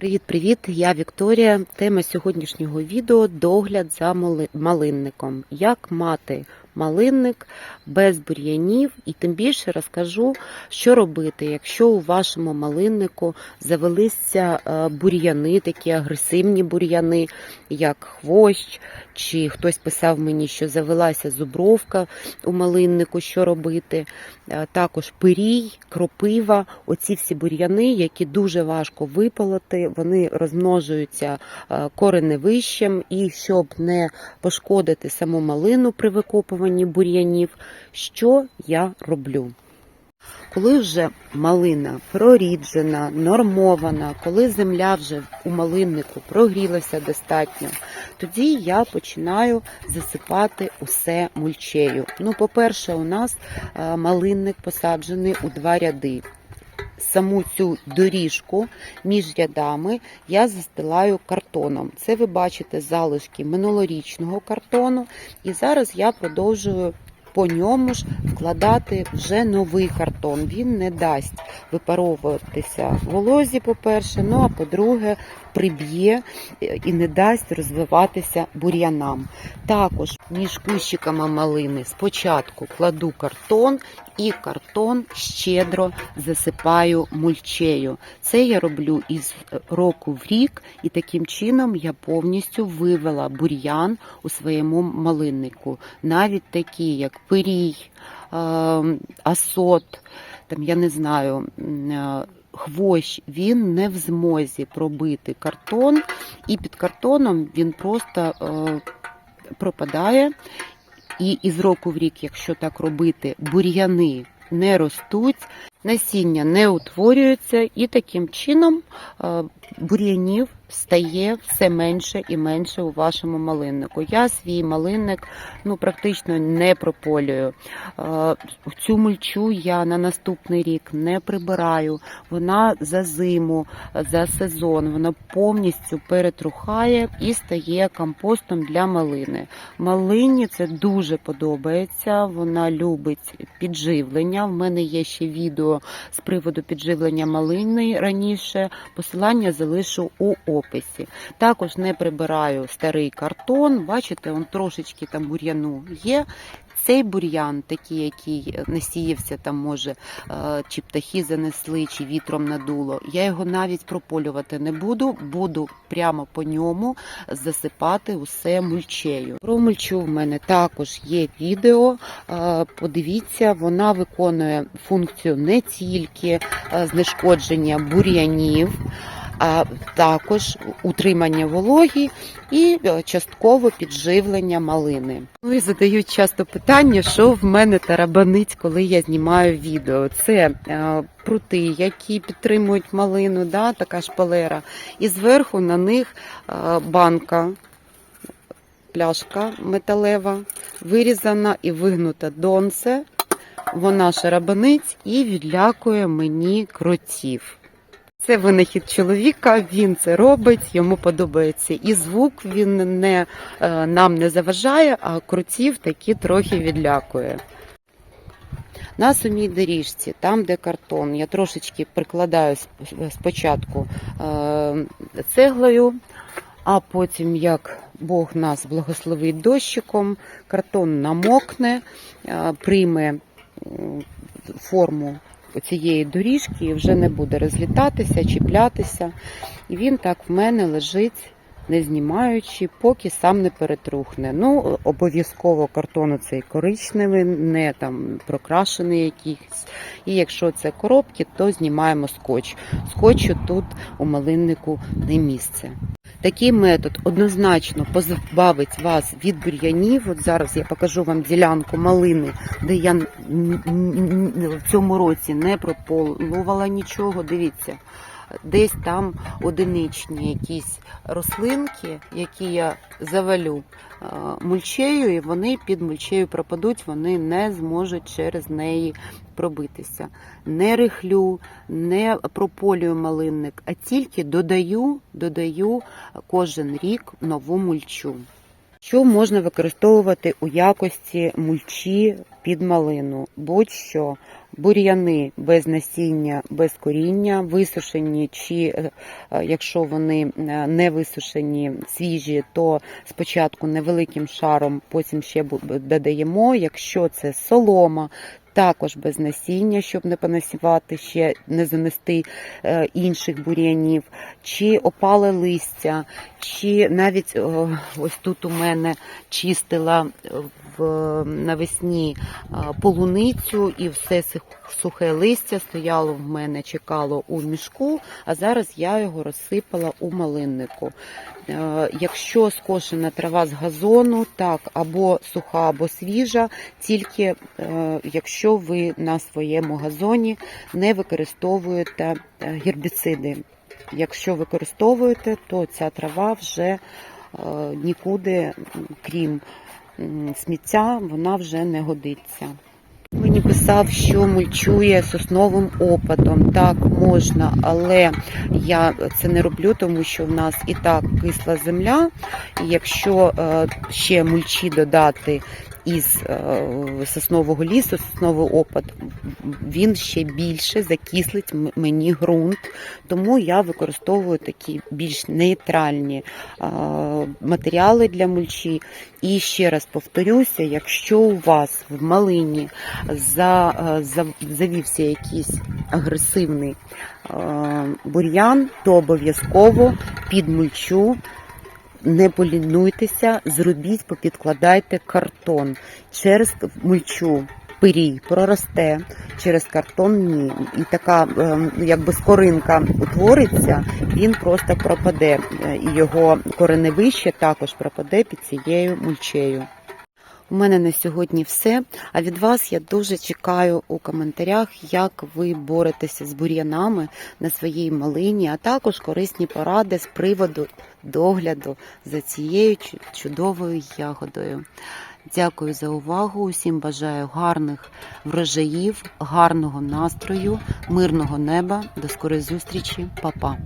Привіт-привіт! Я Вікторія. Тема сьогоднішнього відео догляд за мали- малинником. Як мати малинник без бур'янів, і тим більше розкажу, що робити, якщо у вашому малиннику завелися е, бур'яни, такі агресивні бур'яни, як хвощ, чи хтось писав мені, що завелася зубровка у малиннику, що робити. Е, Також пирій, кропива, оці всі бур'яни, які дуже важко випалити, вони розмножуються е, кореневищем, і щоб не пошкодити саму малину при викопуванні бур'янів, що я роблю? Коли вже малина проріджена, нормована, коли земля вже у малиннику прогрілася достатньо, тоді я починаю засипати усе мульчею. Ну, по-перше, у нас е, малинник посаджений у два ряди. Саму цю доріжку між рядами я застилаю картоном. Це ви бачите залишки минулорічного картону. І зараз я продовжую по ньому ж вкладати вже новий картон. Він не дасть випаровуватися волозі, по-перше, ну а по-друге, приб'є і не дасть розвиватися бур'янам. Також між кущиками малини спочатку кладу картон і картон щедро засипаю мульчею. Це я роблю із року в рік, і таким чином я повністю вивела бур'ян у своєму малиннику. Навіть такі, як пирій, е, асот, там я не знаю. е, Хвощ він не в змозі пробити картон, і під картоном він просто е, пропадає. І із року в рік, якщо так робити, бур'яни не ростуть, насіння не утворюється, і таким чином е, бур'янів стає все менше і менше у вашому малиннику. Я свій малинник ну, практично не прополюю. Е, Цю мульчу я на наступний рік не прибираю. Вона за зиму, за сезон, вона повністю перетрухає і стає компостом для малини. Малині це дуже подобається. Вона любить підживлення. В мене є ще відео з приводу підживлення малини раніше. Посилання залишу у описі. Також не прибираю старий картон. Бачите, он трошечки там бур'яну є. Цей бур'ян, такий, який насіявся, там може е, чи птахи занесли, чи вітром надуло. Я його навіть прополювати не буду, буду прямо по ньому засипати усе мульчею. Про мульчу в мене також є відео. Е, Подивіться, вона виконує функцію не тільки е, знешкодження бур'янів. А також утримання вологі і е, частково підживлення малини. Ну і задають часто питання, що в мене тарабанить, коли я знімаю відео. Це е, прути, які підтримують малину, да, така шпалера, і зверху на них е, банка. Пляшка металева, вирізана і вигнута донце. Вона шарабанить і відлякує мені кротів. Це винахід чоловіка, він це робить, йому подобається і звук він не, е, нам не заважає, а крутів такі трохи відлякує. На самій доріжці, там де картон, я трошечки прикладаю спочатку е, цеглою, а потім, як Бог нас благословить дощиком, картон намокне, е, прийме форму цієї доріжки вже не буде розлітатися, чіплятися. І він так в мене лежить, не знімаючи, поки сам не перетрухне. Ну, обов'язково картон цей коричневий, не там прокрашений якийсь. І якщо це коробки, то знімаємо скотч. Скотчу тут у малиннику не місце. Такий метод однозначно позбавить вас від бур'янів. От зараз я покажу вам ділянку малини, де я в цьому році не прополувала нічого. Дивіться, десь там одиничні якісь рослинки, які я завалю е, мульчею, і вони під мульчею пропадуть, вони не зможуть через неї пробитися. Не рихлю, не прополюю малинник, а тільки додаю, додаю кожен рік нову мульчу. Що можна використовувати у якості мульчі під малину? Будь-що бур'яни без насіння, без коріння, висушені, чи е, е, якщо вони е, не висушені, свіжі, то спочатку невеликим шаром, потім ще додаємо. Якщо це солома, також без насіння, щоб не понасівати ще не занести е, інших бур'янів, чи опале листя, чи навіть е, ось тут у мене чистила е, в навесні полуницю і все сих- сухе листя стояло в мене, чекало у мішку, а зараз я його розсипала у малиннику. Е, Якщо скошена трава з газону, так, або суха, або свіжа, тільки е, якщо ви на своєму газоні не використовуєте е, гербіциди. Якщо використовуєте, то ця трава вже нікуди, крім сміття, вона вже не годиться. Мені писав, що мульчує сосновим опадом. Так, можна, але я це не роблю, тому що в нас і так кисла земля. І якщо е, ще мульчі додати із е, соснового лісу, сосновий опад, він ще більше закислить мені ґрунт. Тому я використовую такі більш нейтральні е, матеріали для мульчі. І ще раз повторюся, якщо у вас в малині е, завівся якийсь агресивний бур'ян, то обов'язково під мульчу не полінуйтеся, зробіть, попідкладайте картон через мульчу. Пирій проросте через картон ні. І така е, якби скоринка утвориться, він просто пропаде. Е, І його кореневище також пропаде під цією мульчею. У мене на сьогодні все. А від вас я дуже чекаю у коментарях, як ви боретеся з бур'янами на своїй малині, а також корисні поради з приводу догляду за цією чудовою ягодою. Дякую за увагу. Усім бажаю гарних врожаїв, гарного настрою, мирного неба. До скорої зустрічі, Па-па.